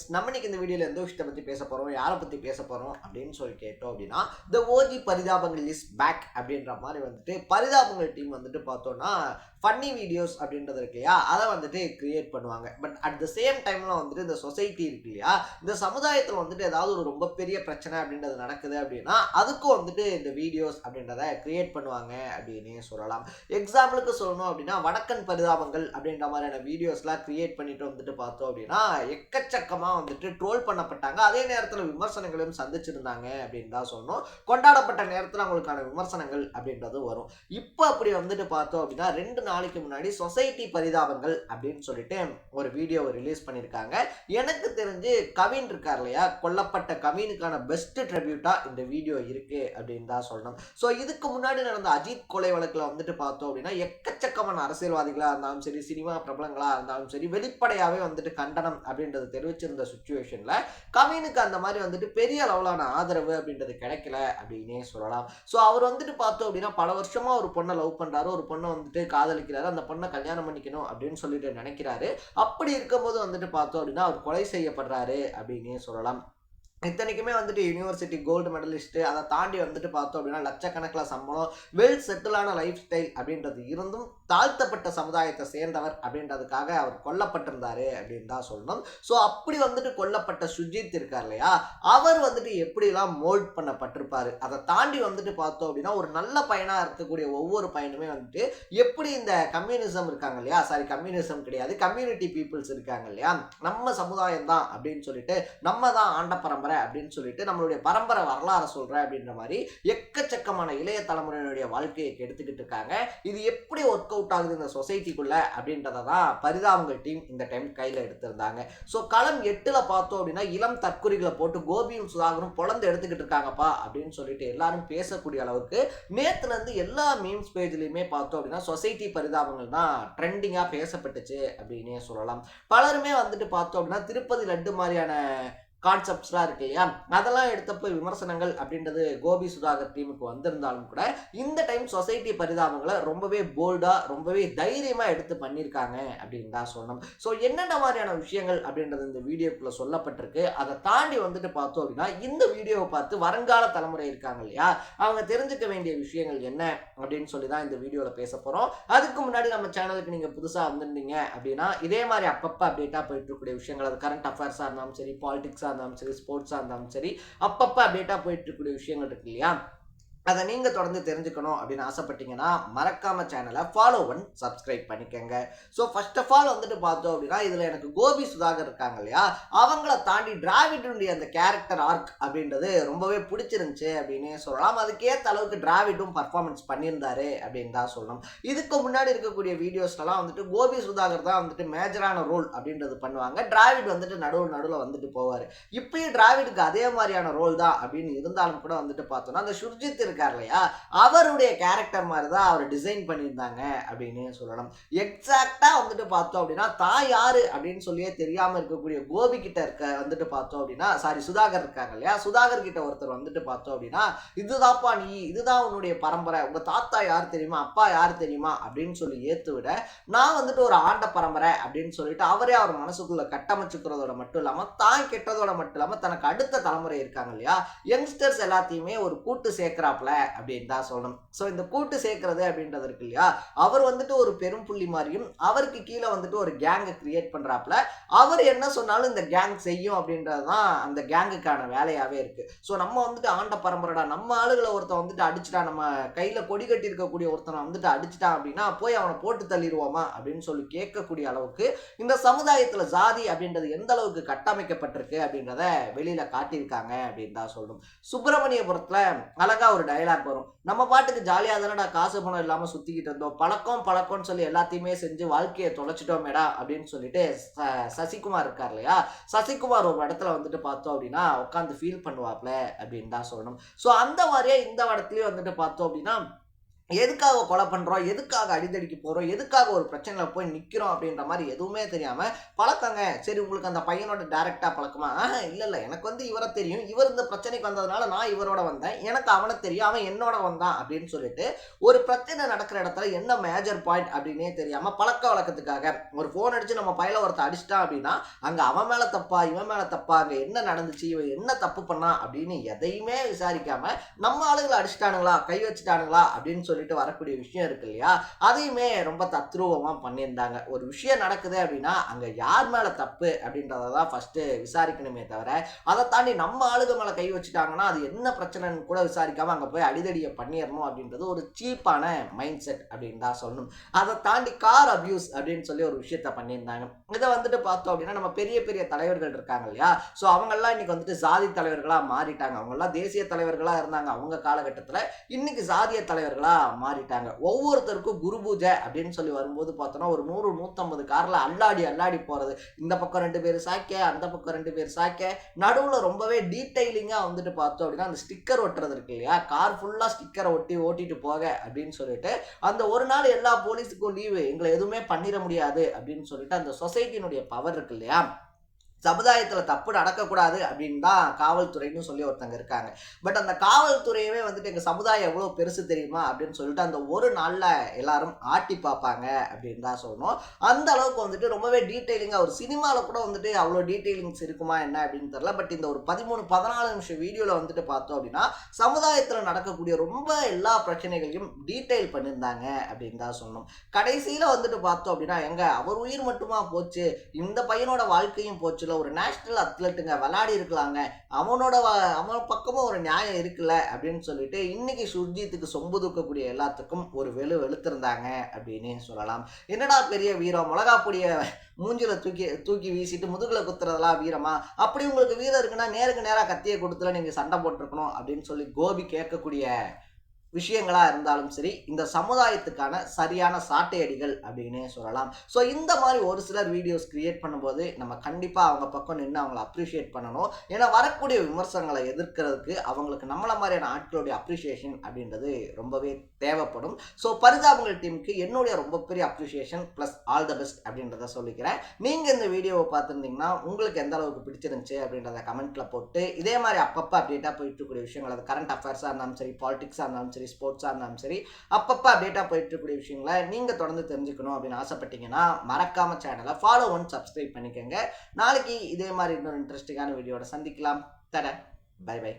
Viewers நம்ம இன்னைக்கு இந்த வீடியோல எந்த விஷயத்தை பத்தி பேச போறோம் யாரை பத்தி பேச போறோம் அப்படின்னு சொல்லி கேட்டோம் அப்படின்னா the OG Parithabangal is back அப்படின்ற மாதிரி வந்துட்டு பரிதாபங்கள் டீம் வந்துட்டு பார்த்தோம்னா ஃபன்னி வீடியோஸ் அப்படின்றது இருக்கு இல்லையா? அதை வந்துட்டு கிரியேட் பண்ணுவாங்க. பட் அட் த சேம் டைம்ல வந்துட்டு இந்த சொசைட்டி இருக்கு இல்லையா? இந்த சமுதாயத்தில் வந்துட்டு ஏதாவது ஒரு ரொம்ப பெரிய பிரச்சனை அப்படின்றது நடக்குது அப்படின்னா அதுக்கும் வந்துட்டு இந்த வீடியோஸ் அப்படின்றத கிரியேட் பண்ணுவாங்க அப்படின்னே சொல்லலாம். எக்ஸாம்பிளுக்கு சொல்லணும் அப்படின்னா வடக்கன் பரிதாபங்கள் அப்படின்ற மாதிரியான வீடியோஸ்லாம் கிரியேட் பண்ணிட்டு வந்துட்டு பார்த்தோம் அப்படின்னா எக்கச்சக்கமாக வந்துட்டு ட்ரோல் பண்ணப்பட்டாங்க. அதே நேரத்தில் விமர்சனங்களையும் சந்திச்சிருந்தாங்க அப்படின்னு தான் சொல்லணும். கொண்டாடப்பட்ட நேரத்தில் அவங்களுக்கான விமர்சனங்கள் அப்படின்றது வரும். இப்போ அப்படி வந்துட்டு பார்த்தோம் அப்படின்னா ரெண்டு நாளைக்கு முன்னாடி சொசைட்டி பரிதாபங்கள் அப்படின்னு சொல்லிட்டு ஒரு வீடியோவை ரிலீஸ் பண்ணியிருக்காங்க எனக்கு தெரிஞ்சு கவின் இருக்கார் இல்லையா? கொல்லப்பட்ட கவினுக்கான பெஸ்ட் ட்ரிபியூட்டாக இந்த வீடியோ இருக்குது அப்படின்னு தான் சொல்லணும். ஸோ இதுக்கு முன்னாடி நடந்த அஜித் கொலை வழக்கில் வந்துட்டு பார்த்தோம் அப்படின்னா எக்கச்சக்கமான அரசியல்வாதிகளாக இருந்தாலும் சரி சினிமா பிரபலங்களாக இருந்தாலும் சரி வெளிப்படையாகவே வந்துட்டு கண்டனம் அப்படின்றது தெரிவிச்சிருந்த சுச்சுவேஷனில் கவினுக்கு அந்த மாதிரி வந்துட்டு பெரிய அளவிலான ஆதரவு அப்படின்றது கிடைக்கல அப்படின்னே சொல்லலாம். ஸோ அவர் வந்துட்டு பார்த்தோம் அப்படின்னா பல வருஷமாக ஒரு பொண்ணை லவ் பண்ணுறாரு ஒரு பொண்ணை வந்துட்டு காதல் அளிக்கிறாரு அந்த பொண்ணை கல்யாணம் பண்ணிக்கணும் அப்படின்னு சொல்லிட்டு நினைக்கிறாரு. அப்படி இருக்கும்போது வந்துட்டு பார்த்தோம் அப்படின்னா அவர் கொலை செய்யப்படுறாரு அப்படின்னே சொல்லலாம். இத்தனைக்குமே வந்துட்டு யூனிவர்சிட்டி கோல்டு மெடலிஸ்ட்டு அதை தாண்டி வந்துட்டு பார்த்தோம் அப்படின்னா லட்சக்கணக்கில் சம்பளம் வெல் செட்டிலான லைஃப் ஸ்டைல் அப்படின்றது இருந்தும் தாழ்த்தப்பட்ட சமுதாயத்தை சேர்ந்தவர் அப்படின்றதுக்காக அவர் கொல்லப்பட்டிருந்தாரு அப்படின்னு தான் சொல்லணும். ஸோ அப்படி வந்துட்டு கொல்லப்பட்ட சுஜித் இருக்கார் இல்லையா? அவர் வந்துட்டு எப்படிலாம் மோல்ட் பண்ணப்பட்டிருப்பார்? அதை தாண்டி வந்துட்டு பார்த்தோம் அப்படின்னா ஒரு நல்ல பையனாக இருக்கக்கூடிய ஒவ்வொரு பையனுமே வந்துட்டு எப்படி இந்த கம்யூனிசம் இருக்காங்க இல்லையா? சாரி கம்யூனிசம் கிடையாது. கம்யூனிட்டி பீப்புள்ஸ் இருக்காங்க இல்லையா? நம்ம சமுதாயம் தான் அப்படின்னு சொல்லிட்டு நம்ம தான் ஆண்ட பரம்பரை அப்படின்னு சொல்லிட்டு நம்மளுடைய பரம்பரை வரலாறு சொல்கிறேன் அப்படின்ற மாதிரி எக்கச்சக்கமான இளைய தலைமுறையினுடைய வாழ்க்கையை எடுத்துக்கிட்டு இருக்காங்க. இது எப்படி ஒர்க் அவுட் ஆகுது இந்த சொசைட்டிக்குள்ள அப்படின்றத தான் பரிதாபங்கள் டீம் இந்த டைம் கையில் எடுத்திருந்தாங்க. ஸோ களம் எட்டில் பார்த்தோம் அப்படின்னா இளம் தற்குறிகளை போட்டு கோபியும் சுதாகரும் பொழந்து எடுத்துக்கிட்டு இருக்காங்கப்பா அப்படின்னு சொல்லிட்டு எல்லாரும் பேசக்கூடிய அளவுக்கு நேற்றுலேருந்து எல்லா மீம்ஸ் பேஜ்லையுமே பார்த்தோம் அப்படின்னா சொசைட்டி பரிதாபங்கள் தான் ட்ரெண்டிங்காக பேசப்பட்டுச்சு அப்படின்னே சொல்லலாம். பலருமே வந்துட்டு பார்த்தோம் அப்படின்னா திருப்பதி லட்டு மாதிரியான கான்செப்ட்ஸ்லாம் இருக்கு இல்லையா? அதெல்லாம் எடுத்தப்போ விமர்சனங்கள் அப்படின்றது கோபி சுதாகர் டீமுக்கு வந்திருந்தாலும் கூட இந்த டைம் சொசைட்டி பரிதாபங்களை ரொம்பவே போல்டாக ரொம்பவே தைரியமாக எடுத்து பண்ணியிருக்காங்க அப்படின்னு தான் சொல்லணும். ஸோ என்னென்ன மாதிரியான விஷயங்கள் அப்படின்றது இந்த வீடியோக்குள்ளே சொல்லப்பட்டிருக்கு. அதை தாண்டி வந்துட்டு பார்த்தோம் அப்படின்னா இந்த வீடியோவை பார்த்து வருங்கால தலைமுறை இருக்காங்க இல்லையா? அவங்க தெரிஞ்சுக்க வேண்டிய விஷயங்கள் என்ன அப்படின்னு சொல்லி தான் இந்த வீடியோவில் பேச போகிறோம் அதுக்கு முன்னாடி நம்ம சேனலுக்கு நீங்கள் புதுசாக வந்திருந்தீங்க அப்படின்னா இதே மாதிரி அப்பப்போ அப்டேட்டாக போயிட்டு இருக்கக்கூடிய விஷயங்கள் அது கரண்ட் அஃபேர்ஸாக இருந்தாலும் சரி பாலிடிக்ஸாக இருந்தாலும் சரி ஸ்போர்ட்ஸாக இருந்தாலும் சரி அப்பப்போ அப்டேட்டாக போயிட்டு இருக்கக்கூடிய விஷயங்கள் இருக்கு இல்லையா? அதை நீங்கள் தொடர்ந்து தெரிஞ்சுக்கணும் அப்படின்னு ஆசைப்பட்டீங்கன்னா மறக்காம சேனலை ஃபாலோ பண்ணி சப்ஸ்கிரைப் பண்ணிக்கோங்க. ஸோ ஃபர்ஸ்ட் ஆஃப் ஆல் வந்துட்டு பார்த்தோம் அப்படின்னா இதில் எனக்கு கோபி சுதாகர் இருக்காங்க இல்லையா? அவங்கள தாண்டி டிராவிடுடைய அந்த கேரக்டர் ஆர்க் அப்படின்றது ரொம்பவே பிடிச்சிருந்துச்சு அப்படின்னு சொல்லலாம். அதுக்கேற்ற அளவுக்கு டிராவிடும் பர்ஃபார்மன்ஸ் பண்ணியிருந்தாரு அப்படின்னு தான் சொல்லணும். இதுக்கு முன்னாடி இருக்கக்கூடிய வீடியோஸ்லாம் வந்துட்டு கோபி சுதாகர் தான் வந்துட்டு மேஜரான ரோல் அப்படின்றது பண்ணுவாங்க. டிராவிட் வந்துட்டு நடுவு நடுவில் வந்துட்டு போவார். இப்பயும் டிராவிடுக்கு அதே மாதிரியான ரோல் தான் அப்படின்னு இருந்தாலும் கூட வந்துட்டு பார்த்தோம்னா அந்த சுர்ஜித் இருக்கார் இல்லையா? அவருடைய கேரக்டர் மாதிரி தான் அவர் டிசைன் பண்ணியிருந்தாங்க அப்படின்னு சொல்லணும். எக்ஸாக்டாக வந்துட்டு பார்த்தோம் அப்படின்னா தான் யாரு அப்படின்னு சொல்லியே தெரியாமல் இருக்கக்கூடிய கோபி கிட்ட இருக்க வந்துட்டு பார்த்தோம் அப்படின்னா சாரி சுதாகர் இருக்காங்க இல்லையா? சுதாகர் கிட்ட ஒருத்தர் வந்துட்டு பார்த்தோம் அப்படின்னா இதுதான்ப்பா நீ இதுதான் உன்னுடைய பரம்பரை. உங்க தாத்தா யார் தெரியுமா? அப்பா யார் தெரியுமா? அப்படின்னு சொல்லி ஏத்து விட நான் வந்துட்டு ஒரு ஆண்ட பரம்பரை அப்படின்னு சொல்லிட்டு அவரே அவர் மனசுக்குள்ள கட்டமைச்சுக்கிறதோட மட்டும் இல்லாம தான் கெட்டதோட மட்டும் இல்லாம தனக்கு அடுத்த தலைமுறை இருக்காங்க இல்லையா? யங்ஸ்டர்ஸ் எல்லாத்தையுமே ஒரு கூட்டு சேர்க்கிறாப்ல அப்படின்னு தான் சொல்லணும். ஸோ இந்த கூட்டு சேர்க்கறது அப்படின்றது இருக்கு இல்லையா? அவர் வந்துட்டு ஒரு பெரும் புள்ளி மாதிரியும் அவருக்கு கீழே வந்துட்டு ஒரு கேங்கை கிரியேட் பண்றாப்ல. அவர் என்ன சொன்னாலும் இந்த கேங் செய்யும் அப்படின்றது தான் அந்த கேங்குக்கான வேலையாகவே இருக்குது ஸோ நம்ம வந்துட்டு ஆண்ட பரம்பரைடா நம்ம ஆளுகளை ஒருத்தன் வந்துட்டு அடிச்சுட்டா நம்ம கையில் கொடி கட்டி இருக்கக்கூடிய ஒருத்தனை வந்துட்டு அடிச்சுட்டான் அப்படின்னா போய் அவனை போட்டு தள்ளிடுவோமா அப்படின்னு சொல்லி கேட்கக்கூடிய அளவுக்கு இந்த சமுதாயத்தில் ஜாதி அப்படின்றது எந்த அளவுக்கு கட்டமைக்கப்பட்டிருக்கு அப்படின்றத வெளியில் காட்டியிருக்காங்க அப்படின்னு தான் சொல்லணும். சுப்பிரமணியபுரத்தில் அழகா ஒரு டயலாக் வரும். நம்ம பாட்டுக்கு ஜாலியாக தானடா காசு பணம் இல்லாமல் சுற்றிக்கிட்டு இருந்தோம். பழக்கம் பழக்கம்னு சொல்லி எல்லாத்தையுமே செஞ்சு வாழ்க்கையை தொலைச்சிட்டோமேடா அப்படின்னு சொல்லிட்டு ச- சசிகுமார் இருக்கார் இல்லையா? சசிகுமார் ஒரு இடத்துல வந்துட்டு பார்த்தோம் அப்படின்னா உட்காந்து ஃபீல் பண்ணுவாப்ல அப்படின்னு தான் சொல்லணும். ஸோ அந்த மாதிரியே இந்த இடத்துலயும் வந்துட்டு பார்த்தோம் அப்படின்னா எதுக்காக கொலை பண்ணுறோம் எதுக்காக அடிதடிக்கு போகிறோம் எதுக்காக ஒரு பிரச்சனையில் போய் நிற்கிறோம் அப்படின்ற மாதிரி எதுவுமே தெரியாமல் பழக்கங்க. சரி உங்களுக்கு அந்த பையனோட டேரெக்டாக பழக்கமா? இல்லை இல்லை. எனக்கு வந்து இவரை தெரியும். இவர் இந்த பிரச்சனைக்கு வந்ததுனால நான் இவரோட வந்தேன். எனக்கு அவனை தெரியும். அவன் என்னோட வந்தான் அப்படின்னு சொல்லிட்டு ஒரு பிரச்சனை நடக்கிற இடத்துல என்ன மேஜர் பாயிண்ட் அப்படின்னே தெரியாமல் பழக்க வழக்கத்துக்காக ஒரு ஃபோன் அடித்து நம்ம பையில ஒருத்தர் அடிச்சிட்டான் அப்படின்னா அங்கே அவன் மேலே தப்பா இவன் மேலே தப்பா அங்கே என்ன நடந்துச்சு இவன் என்ன தப்பு பண்ணா அப்படின்னு எதையுமே விசாரிக்காமல் நம்ம ஆளுகளை அடிச்சிட்டானுங்களா? கை வச்சுட்டானுங்களா? அப்படின்னு சொல்லி சொல்லிட்டு வரக்கூடிய விஷயம் இருக்கு இல்லையா? அதையுமே ரொம்ப தத்ரூபமாக பண்ணியிருந்தாங்க. ஒரு விஷயம் நடக்குது அப்படின்னா அங்கே யார் மேலே தப்பு அப்படின்றத தான் ஃபஸ்ட்டு விசாரிக்கணுமே தவிர அதை தாண்டி நம்ம ஆளுக மேலே கை வச்சுட்டாங்கன்னா அது என்ன பிரச்சனைன்னு கூட விசாரிக்காமல் அங்கே போய் அடிதடியை பண்ணிடணும் அப்படின்றது ஒரு சீப்பான மைண்ட் செட் அப்படின்னு தான் சொல்லணும். அதை தாண்டி கார் அப்யூஸ் அப்படின்னு சொல்லி ஒரு விஷயத்த பண்ணியிருந்தாங்க. இதை வந்துட்டு பார்த்தோம் அப்படின்னா நம்ம பெரிய பெரிய தலைவர்கள் இருக்காங்க இல்லையா? ஸோ அவங்கெல்லாம் இன்னைக்கு வந்துட்டு சாதி தலைவர்களாக மாறிட்டாங்க. அவங்கெல்லாம் தேசிய தலைவர்களாக இருந்தாங்க. அவங்க காலகட்டத்தில் இன்னைக்கு சாதிய தலைவர்களாக மாறிட்டாங்க. ஒவ்வொருத்தருக்கும் குரு பூஜை அப்படின்னு சொல்லி வரும்போது பார்த்தோன்னா ஒரு நூறு நூற்றம்பது காரில் அல்லாடி அல்லாடி போகிறது இந்த பக்கம் ரெண்டு பேர் சாய்க்க அந்த பக்கம் ரெண்டு பேர் சாய்க்க நடுவில் ரொம்பவே டீட்டெயிலிங்காக வந்துட்டு பார்த்தோம் அப்படின்னா அந்த ஸ்டிக்கர் ஒட்டுறது இருக்கு இல்லையா? கார் ஃபுல்லாக ஸ்டிக்கரை ஒட்டி ஓட்டிட்டு போக அப்படின்னு சொல்லிட்டு அந்த ஒரு நாள் எல்லா போலீஸுக்கும் லீவு எங்களை எதுவுமே பண்ணிட முடியாது அப்படின்னு சொல்லிட்டு அந்த சொசைட்டினுடைய பவர் இருக்கு இல்லையா? சமுதாயத்தில் தப்பு நடக்கக்கூடாது அப்படின்னு தான் காவல்துறைன்னு சொல்லி ஒருத்தங்க இருக்காங்க. பட் அந்த காவல்துறையவே வந்துட்டு எங்கள் சமுதாயம் எவ்வளோ பெருசு தெரியுமா அப்படின்னு சொல்லிட்டு அந்த ஒரு நாளில் எல்லாரும் ஆட்டி பார்ப்பாங்க அப்படின்னு தான் சொல்லணும். அந்த அளவுக்கு வந்துட்டு ரொம்பவே டீட்டெயிலிங்காக ஒரு சினிமாவில் கூட வந்துட்டு அவ்வளோ டீட்டெயிலிங்ஸ் இருக்குமா என்ன அப்படின்னு தெரில பட் இந்த ஒரு பதிமூணு பதினாலு நிமிஷம் வீடியோவில் வந்துட்டு பார்த்தோம் அப்படின்னா சமுதாயத்தில் நடக்கக்கூடிய ரொம்ப எல்லா பிரச்சனைகளையும் டீட்டெயில் பண்ணியிருந்தாங்க அப்படின்னு தான் சொல்லணும். கடைசியில் வந்துட்டு பார்த்தோம் அப்படின்னா எங்க அவர் உயிர் மட்டுமா போச்சு இந்த பையனோட வாழ்க்கையும் போச்சு போச்சுல ஒரு நேஷ்னல் அத்லெட்டுங்க விளையாடி இருக்கலாங்க. அவனோட அவன் பக்கமும் ஒரு நியாயம் இருக்குல்ல அப்படின்னு சொல்லிட்டு இன்னைக்கு சுர்ஜித்துக்கு சொம்பு தூக்கக்கூடிய எல்லாத்துக்கும் ஒரு வெளு வெளுத்திருந்தாங்க அப்படின்னு சொல்லலாம். என்னடா பெரிய வீரம்? மிளகா பொடிய மூஞ்சில தூக்கி தூக்கி வீசிட்டு முதுகில் குத்துறதெல்லாம் வீரமா? அப்படி உங்களுக்கு வீரம் இருக்குன்னா நேருக்கு நேராக கத்தியை கொடுத்துல நீங்கள் சண்டை போட்டிருக்கணும் அப்படின்னு சொல்லி கோபி கேட்கக்கூடிய விஷயங்களா இருந்தாலும் சரி இந்த சமுதாயத்துக்கான சரியான சாட்டையடிகள் அப்படின்னே அப்படின்னு சொல்லலாம். ஸோ இந்த மாதிரி ஒரு சிலர் வீடியோஸ் கிரியேட் பண்ணும்போது நம்ம கண்டிப்பாக அவங்க பக்கம் நின்று அவங்கள அப்ரிஷியேட் பண்ணணும். ஏன்னா வரக்கூடிய விமர்சனங்களை எதிர்க்கிறதுக்கு அவங்களுக்கு நம்மள மாதிரியான ஆட்களுடைய அப்ரிஷியேஷன் அப்படின்றது ரொம்பவே தேவைப்படும். ஸோ பரிதாபங்கள் டீமுக்கு என்னுடைய ரொம்ப பெரிய appreciation plus all the best அப்படின்றத சொல்லிக்கிறேன். நீங்கள் இந்த வீடியோவை பார்த்துருந்தீங்கன்னா உங்களுக்கு எந்த அளவுக்கு பிடிச்சிருந்துச்சு அப்படின்றத கமெண்ட்டில் போட்டு இதே மாதிரி அப்பப்போ அப்டேட்டாக போயிட்டு இருக்கக்கூடிய விஷயங்கள் அது கரண்ட் அஃபேர்ஸாக இருந்தாலும் சரி பாலிடிக்ஸாக இருந்தாலும் சரி ஸ்போர்ட்ஸாக இருந்தாலும் சரி அப்பப்போ அப்டேட்டாக போயிட்டு இருக்கக்கூடிய விஷயங்களை நீங்கள் தொடர்ந்து தெரிஞ்சுக்கணும் அப்படின்னு ஆசைப்பட்டீங்கன்னா மறக்காம சேனலை ஃபாலோ ஒன் சப்ஸ்கிரைப் பண்ணிக்கோங்க. நாளைக்கு இதே மாதிரி இன்னொரு இன்ட்ரெஸ்டிங்கான வீடியோட சந்திக்கலாம். தட பை பை